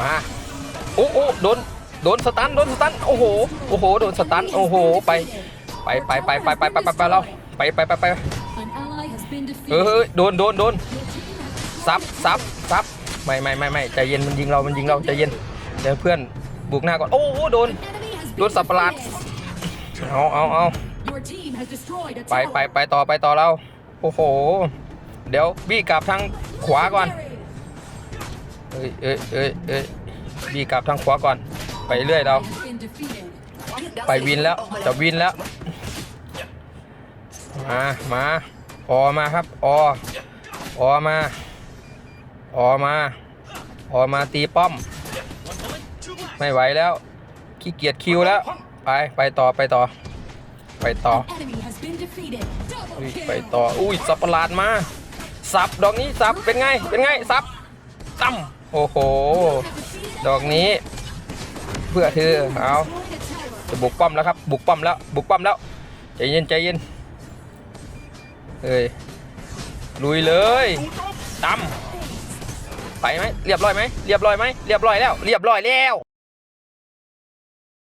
มาโอ้โอ้โดนโดนสตันโดนสตันโอ้โหโอ้โหโดนสตันโอ้โหไปไปไปไปไปไปไปไปไปเราไปไปไปไป An ally has been เอ defeated. อโดนโดนโดนซับซับซับไม่ไม่ไม่ไม่ใจเย็นมันยิงเรา มันยิงเราใจเย็นเดี๋ยวเพื่อนบุกหน้าก่อนโอ้โหโดน Enemy has โดนสับประหลาดเอาเอาเอา Your team has destroyed a ไปไปไปต่อไปต่อเราโอ้โห เดี๋ยวบี้กลับทางขวาก่อน เอ้ยเอ้ยเอ้ยเอ้ยบี้กลับทางขวาก่อน ไปเรื่อยเรา has been defeated. ไปวินแล้วจะวินแล้ว มามาออมาครับอออมาออมาออมาตีป้อม ไม่ไหวแล้ว ขี้เกียจคิวแล้ว ไป ไปต่อไปต่อ ไปต่อ Enemy has been defeated. อุ้ย Double ไป kill. ต่อ อุ้ยสับประหลาดมา สับดอกนี้สับเป็นไง เป็นไง สับ ตั้มโอ้โห ดอกนี้ เพื่อเธอเอาจะบุกป้อมแล้วครับ บุกป้อมแล้ว บุกป้อมแล้วใจเย็นใจเย็นเอ้ยลุยเลยตั้มไปไหมเรียบร้อยไหมเรียบร้อยไหมเรียบร้อยแล้ว เรียบร้อยแล้ว